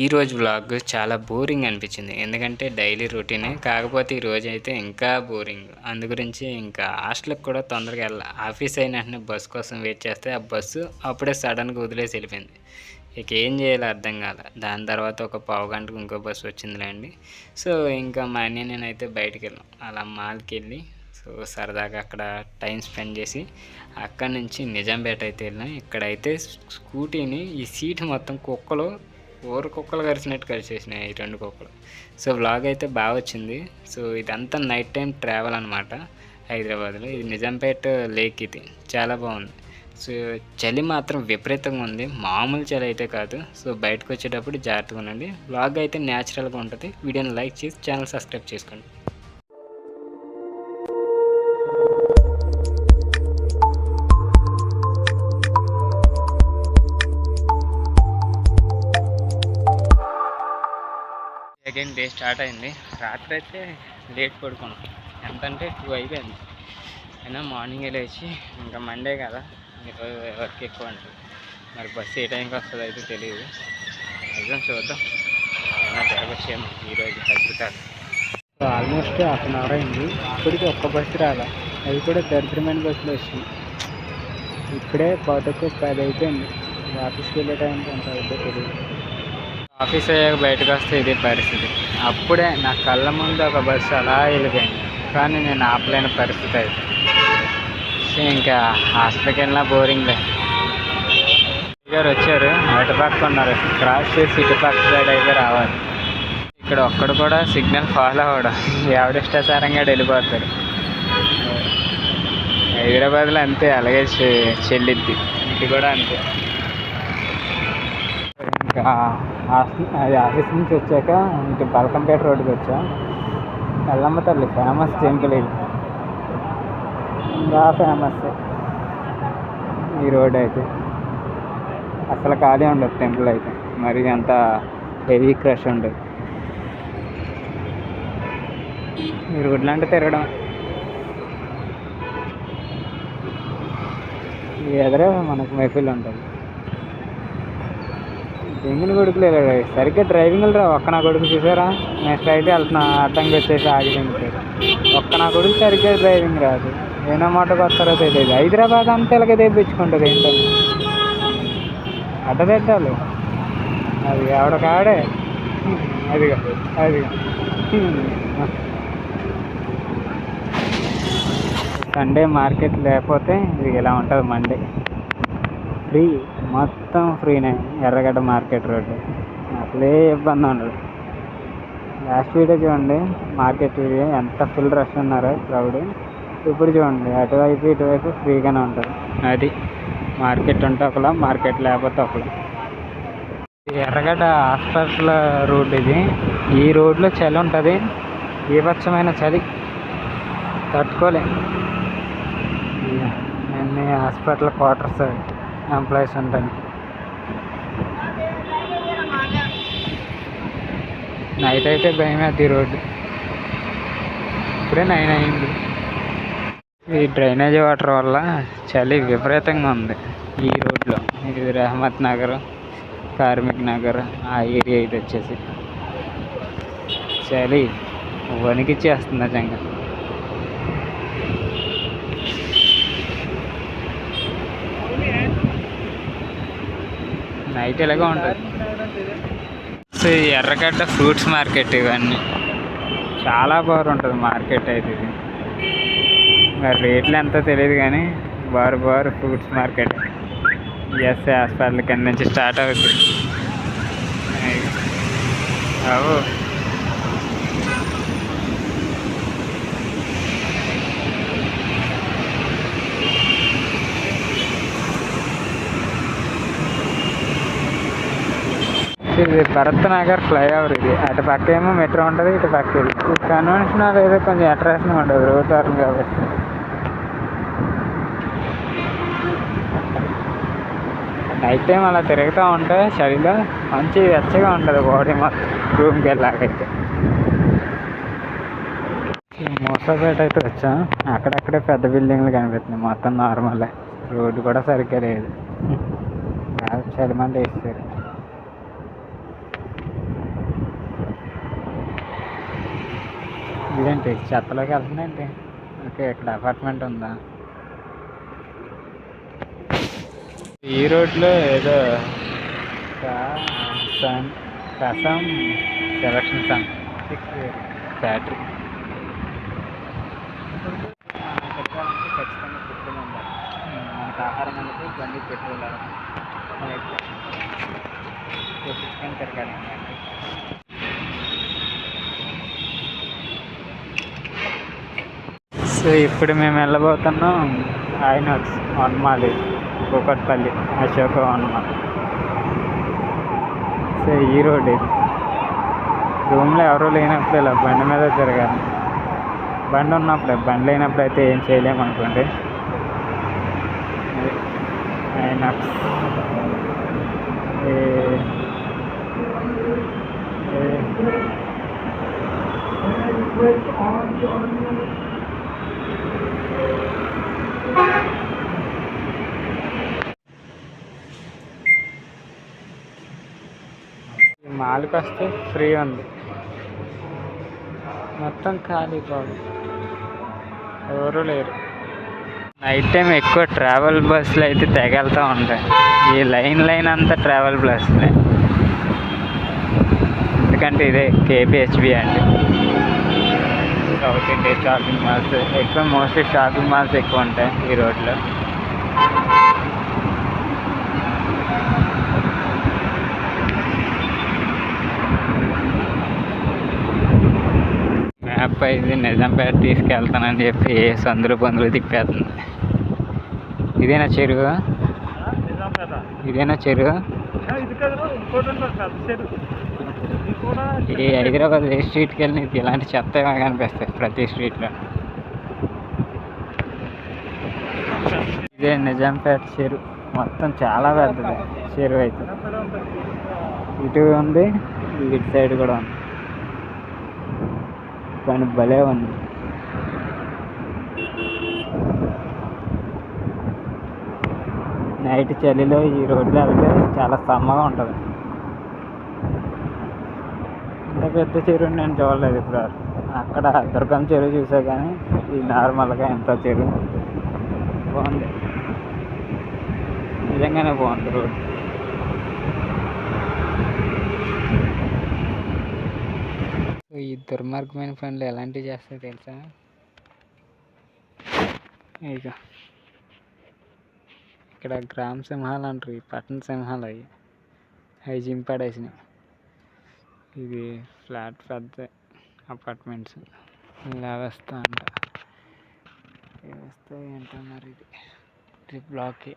ఈరోజు బ్లాగ్ చాలా బోరింగ్ అనిపించింది. ఎందుకంటే డైలీ రొటీనే కాకపోతే ఈ అయితే ఇంకా బోరింగ్ అందు గురించి ఇంకా హాస్టల్కి కూడా తొందరగా వెళ్ళాలి ఆఫీస్ అయిన వెంటనే బస్సు కోసం వెయిట్ చేస్తే ఆ బస్సు అప్పుడే సడన్గా వదిలేసి వెళ్ళిపోయింది. ఇక ఏం చేయాలో అర్థం కాలే. దాని తర్వాత ఒక పావు గంటకు ఇంకో బస్సు వచ్చిందిలేండి. సో ఇంకా మా అన్నయ్య నేనైతే బయటికి వెళ్ళాం. అలా మాల్కి వెళ్ళి సో సరదాగా అక్కడ టైం స్పెండ్ చేసి అక్కడ నుంచి నిజాంపేట అయితే వెళ్ళాం. ఇక్కడైతే స్కూటీని ఈ సీట్ మొత్తం కుక్కలో ఊరు కుక్కలు కరిచినట్టు కరిచేసినాయి ఈ రెండు కుక్కలు. సో వ్లాగ్ అయితే బాగా వచ్చింది. సో ఇదంతా నైట్ టైం ట్రావెల్ అనమాట హైదరాబాద్లో. ఇది నిజాంపేట లేక్ ఇది. చాలా బాగుంది. సో చలి మాత్రం విపరీతంగా ఉంది. మామూలు చలి అయితే కాదు. సో బయటకు వచ్చేటప్పుడు జాగ్రత్తగా ఉండండి. వ్లాగ్ అయితే న్యాచురల్గా ఉంటుంది. వీడియోని లైక్ చేసి ఛానల్ సబ్స్క్రైబ్ చేసుకోండి. అగైన్ డే స్టార్ట్ అయింది. రాత్రి అయితే లేట్ పడుకున్నాం. ఎంత అంటే టూ అయిపోయింది. అయినా మార్నింగ్ లేచి ఇంకా మండే కదా. ఈరోజు ఎవరికి ఎక్కువ ఉంటుంది మరి బస్సు ఏ టైంకి వస్తుందో అయితే తెలియదు. నిజం చూద్దాం. ఏమైనా జరగచ్చేమో ఈరోజు Hyderabad so almost half an hour అయింది. ఇప్పటికి ఒక్క బస్సు రాలా. అది కూడా దరిద్రమైన బస్సులు వచ్చింది. ఇప్పుడే కోటకు పది అయిపోయింది. ఆఫీస్కి వెళ్ళే టైంకి ఎంత అవుతుందో తెలియదు. ఆఫీస్ అయ్యాక బయటకు వస్తే ఇదే పరిస్థితి. అప్పుడే నా కళ్ళ ముందు ఒక బస్సు అలా వెళ్ళిపోయింది. కానీ నేను ఆపలేని పరిస్థితి అయితే. సో ఇంకా హాస్పిటల్కి వెళ్ళినా బోరింగ్లే గారు వచ్చారు. అటుపక్క ఉన్నారు. క్రాస్ చేసి ఇటు పక్క సైడ్ అయితే రావాలి. ఇక్కడ ఒక్కడు కూడా సిగ్నల్ ఫాలో అవ్వడం. ఎవడిష్టాసారంగా వెళ్ళిపోతారు హైదరాబాద్లో అంతే అలాగే చె- చెల్లిద్ది. ఇది కూడా అంతే. ఇంకా అది ఆఫీస్ నుంచి వచ్చాక ఇటు బల్కంపేట రోడ్డుకి వచ్చా. ఎల్లమ్మ తల్లి ఫేమస్ టెంపుల్ ఇది. ఇంకా ఫేమస్ ఈ రోడ్ అయితే. అసలు ఖాళీ ఉండదు టెంపుల్ అయితే. మరి అంత హెవీ క్రష్ ఉండదు. ఈ రోడ్లు అంటే తిరగడం. ఈ ఎదురే మనకు మెఫిల్ ఉంటుంది. ఎంగిన కొడుకులు వెళ్ళాడు సరిగ్గా డ్రైవింగ్ రా ఒక్క నా కొడుకు చూసారా? నేను స్ట్రైట్ వెళ్తున్నా. అడ్డంగా వచ్చేసి ఆగిపోయింది ఒక్క నా కొడుకు సరిగ్గా డ్రైవింగ్ రాదు. ఏమో మాటకు వస్తారో తెలియదు. హైదరాబాద్ అంతా ఇలాగే తెప్పించుకుంటుంది ఏంటో. అడ్డదిడ్డాలు అది ఆవిడ కాడే? అదిగా అదిగా. సండే మార్కెట్ లేకపోతే ఇది ఇలా ఉంటుంది మండే. ఫ్రీ మొత్తం ఫ్రీనే ఎర్రగడ్డ మార్కెట్ రోడ్డు. అసలే ఇబ్బంది ఉండదు. లాస్ట్ వీడియో చూడండి మార్కెట్ వీడియో. ఎంత ఫుల్ రష్ ఉన్నారో క్రౌడ్. ఇప్పుడు చూడండి అటువైపు ఇటువైపు ఫ్రీగానే ఉంటుంది. అది మార్కెట్ ఉంటే ఒకలా మార్కెట్ లేకపోతే ఒకలా. ఎర్రగడ్డ హాస్పిటల్ రోడ్ ఇది. ఈ రోడ్లో చలి ఉంటుంది. బీభత్సమైన చలి. తట్టుకోలే. అన్ని హాస్పిటల్ క్వార్టర్స్. ఎంప్లాయీస్ ఉంటాయి నైట్ అయితే భయమే అది రోడ్డు. ఇప్పుడే నైన్ అయింది. ఈ డ్రైనేజ్ వాటర్ వల్ల చలి విపరీతంగా ఉంది. ఈ రోడ్లో ఇది రహమత్ నగర్ కార్మిక్ నగర్ ఆ ఏరియా ఇది వచ్చేసి. చలి వణికిచ్చేస్తుంది నిజంగా. నైట్ ఎలాగో ఉంటుంది. సో ఈ ఎర్రగడ్డ ఫ్రూట్స్ మార్కెట్ ఇవన్నీ. చాలా బాగా ఉంటుంది మార్కెట్ అయితే ఇది. మరి రేట్లు ఎంతో తెలియదు కానీ బారు బారు ఫ్రూట్స్ మార్కెట్. ఎస్ హాస్పిటల్ కింద నుంచి స్టార్ట్ అవుతుంది అవు. ఇది భరత్ నగర్ ఫ్లైఓవర్ ఇది. అటు పక్క ఏమో మెట్రో ఉంటుంది ఇటు పక్క ఇది. కన్వెన్షనల్ కన్వెన్షన్ ఏదో కొంచెం అట్రాక్షన్ ఉండదు రోడ్ వారం కాబట్టి. నైట్ టైం అలా తిరుగుతూ ఉంటే చలిలో మంచి వెచ్చగా ఉంటుంది బాడీ మొత్తం రూమ్కి వెళ్ళాకైతే. మోసాపేట అయితే వచ్చాం. అక్కడక్కడే పెద్ద బిల్డింగ్లు కనిపిస్తున్నాయి. మొత్తం నార్మలే రోడ్డు కూడా సరిగ్గా లేదు. చలి మంది వేస్తారు. ఇదేంటి చెత్తలోకి వెళ్తుందేంటి ఓకే ఇక్కడ అపార్ట్మెంట్ ఉందా? ఈ రోడ్లో ఏదో సన్ కసం సెలక్షన్ సన్ ఫ్యాక్టరీ. ఖచ్చితంగా పెట్రోల్ ఉండాలి మనకు ఆహారం అనేది బండి పెట్రోల్ కొట్టించుకొని తిరగాలి సో ఇప్పుడు మేము వెళ్ళబోతున్నాం INOX వన్మాలి Kukatpally Ashoka one mall so ఈ రోడ్ ఇది. రూమ్లో ఎవరూ లేనప్పుడు ఇలా బండి మీద తిరగాలి. బండి ఉన్నప్పుడే బండి లేనప్పుడు అయితే ఏం చేయలేము అనుకోండి. ఐనాక్స్. ఏ- మాల్కి వస్తే ఫ్రీ ఉంది. మొత్తం ఖాళీ బాబు. ఎవరు లేరు. నైట్ టైం ఎక్కువ ట్రావెల్ బస్సులు అయితే తెగలుతూ ఉంటాయి ఈ లైన్ లైన్ అంతా ట్రావెల్ బస్సులే ఎందుకంటే ఇదే కేపిహెచ్బి అంటే సౌత్ ఇండియా షాపింగ్ మాల్స్ ఎక్కువ మోస్ట్లీ షాపింగ్ మాల్స్ ఎక్కువ ఉంటాయి ఈ రోడ్లో. ఇది నిజాంపేట తీసుకెళ్తానని చెప్పి సందులు పొందులు తిప్పేస్తుంది. ఇదేనా చెరువు? ఇదేనా చెరువు? చెరువు ఈ హైదరాబాద్ ఏ స్ట్రీట్కి వెళ్ళి నీకు ఇలాంటి చెత్త ఏమో కనిపిస్తాయి ప్రతి స్ట్రీట్లో. ఇదే నిజాంపేట చెరువు. మొత్తం చాలా పెద్దది. చెరువు అయితే. ఇటు ఉంది ఇటు సైడ్ కూడా ఉంది. కానీ భలే ఉంది. నైట్ చలిలో ఈ రోడ్లో వెళ్తే చాలా సమ్మగా ఉంటుంది. ఇంత పెద్ద చెరువు నేను చూడలేదు ఇప్పుడు. అక్కడ దుర్గం చెరువు చూసా కానీ ఈ నార్మల్గా ఎంత చెరువు. బాగుంది. నిజంగానే బాగుంది రోడ్డు. ఈ దుర్మార్గమైన పనులు ఎలాంటివి చేస్తాయి తెలుసా? ఇక ఇక్కడ గ్రామ సింహాలు అంటారు ఈ పట్టణ సింహాలు అవి. అవి చింపడేసినాయి. ఇది ఫ్లాట్ పెద్ద అపార్ట్మెంట్స్. లేవేస్తా అంట. వ్యవస్థ ఏంటో మరి ఇది. ఇది బ్లాకే